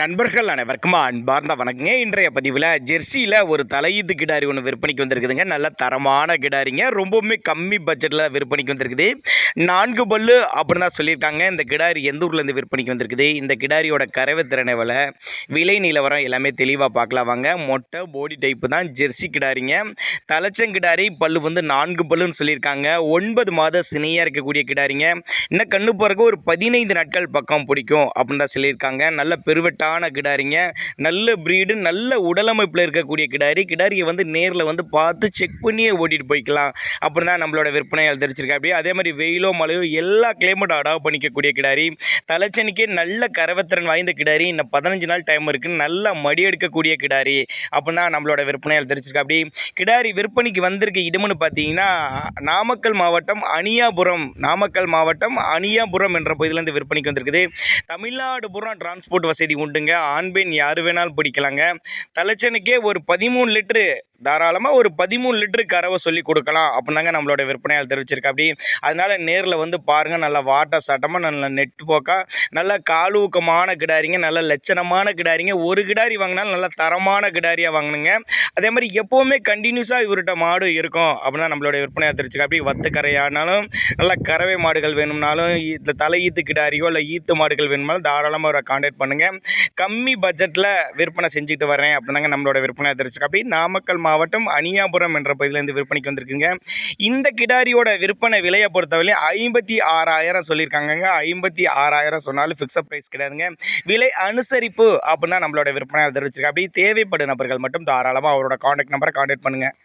நண்பர்கள் அனைவருக்கும் அன்பார்ந்த வணக்கங்க. இன்றைய பதிவில் ஜெர்சியில் ஒரு தலையீத்து கிடாரி ஒன்று விற்பனைக்கு வந்திருக்குதுங்க. நல்ல தரமான கிடாரிங்க. ரொம்பவுமே கம்மி பட்ஜெட்டில் விற்பனைக்கு வந்திருக்குது. நான்கு பல்லு அப்படின்னு தான் சொல்லியிருக்காங்க. இந்த கிடாரி எந்த ஊர்லேருந்து விற்பனைக்கு வந்திருக்குது? இந்த கிடாரியோட கறவை திறனை விலை விலை நிலவரம் எல்லாமே தெளிவாக பார்க்கலாம் வாங்க. மொட்டை போடி டைப்பு தான் ஜெர்சி கிடாரிங்க. தலைச்சங்கிடாரி பல்லு வந்து நான்கு பல்லுன்னு சொல்லியிருக்காங்க. ஒன்பது மாத சினையாக இருக்கக்கூடிய கிடாரிங்க. இன்னும் கண்ணு போகிறக்கு ஒரு பதினைந்து நாட்கள் பக்கம் பிடிக்கும் அப்படின்னு தான் சொல்லியிருக்காங்க. நல்ல பெருவெட்டான கிடாரிங்க. நல்ல ப்ரீடு நல்ல உடலமைப்பில் இருக்கக்கூடிய கிடாரி. கிடாரியை வந்து நேரில் வந்து பார்த்து செக் பண்ணியே ஓட்டிகிட்டு போய்க்கலாம். அப்புறம் தான் நம்மளோட விற்பனையால் தெரிஞ்சிருக்கா. அப்படியே அதே மாதிரி வெயிலோ மழையோ எல்லா கிளைமேட்டும் அடாப் பண்ணிக்கக்கூடிய கிடாரி. தலைச்சனிக்கே நல்ல கரவத்திறன் வாய்ந்த கிடாரி. இன்னும் பதினஞ்சு நாள் டைம் இருக்குது நல்லா மடி எடுக்கக்கூடிய கிடாரி. அப்படின்னு தான் நம்மளோட விற்பனையால் தெரிஞ்சிருக்கா. அப்படி கிடாரி விற்பனைக்கு வந்திருக்க இடம்னு பார்த்தீங்கன்னா நாமக்கல் மாவட்டம் அணியாபுரம். நாமக்கல் மாவட்டம் அணியாபுரம் என்ற பகுதியிலேருந்து விற்பனைக்கு வந்திருக்குது. தமிழ்நாடு பூரா டிரான்ஸ்போர்ட் வசதி உண்டுங்க. ஆண் பெண் யார் வேணாலும் பிடிக்கலாங்க. தலைச்சனுக்கே ஒரு பதிமூணு லிட்ரு தாராளமாக ஒரு பதிமூணு லிட்டரு கறவை சொல்லி கொடுக்கலாம். அப்படின்னாங்க நம்மளோட விற்பனையால் தெரிவிச்சிருக்கா அப்படி அதனால் நேரில் வந்து பாருங்கள் நல்லா வாட்ட சட்டமாக நல்ல நெட்டு போக்காக நல்ல காலூக்கமான கிடாரிங்க நல்ல லட்சணமான கிடாரிங்க. ஒரு கிடாரி வாங்கினாலும் நல்ல தரமான கிடாரியாக வாங்கினுங்க அதே மாதிரி எப்போவுமே கண்டினியூஸாக இவர்கிட்ட மாடு இருக்கும். அப்படின்னா நம்மளோட விற்பனையாக தெரிவிச்சிருக்கா அப்படி வத்து கரையானாலும் நல்ல கறவை மாடுகள் வேணும்னாலும் இந்த தலை ஈத்து கிடாரியோ இல்லை ஈத்து மாடுகள் வேணும்னாலும் தாராளமாக அவரை காண்டாக்ட் பண்ணுங்கள் கம்மி பட்ஜெட்டில் விற்பனை செஞ்சுட்டு வரேன். அப்படின்னாங்க நம்மளோட விற்பனையாக தெரிவிச்சிருக்கா அப்படி நாமக்கல் மாவட்டம் அணியாபுரம் என்ற பகுதியிலேருந்து விற்பனைக்கு வந்திருக்குங்க. இந்த கிடாரியோட விற்பனை விலையை பொறுத்தவரையிலும் ஐம்பத்தி ஆறாயிரம் சொல்லியிருக்காங்கங்க. ஐம்பத்தி ஆறாயிரம் சொன்னாலும் ஃபிக்ஸட் ப்ரைஸ் கிடையாதுங்க. விலை அனுசரிப்பு அப்படின்னா நம்மளோட விற்பனை தெரிவிச்சிருக்காங்க அப்படி தேவைப்படும் நபர்கள் மட்டும் தாராளமாக அவரோட காண்டாக்ட் நம்பரை காண்டாக்ட் பண்ணுங்கள்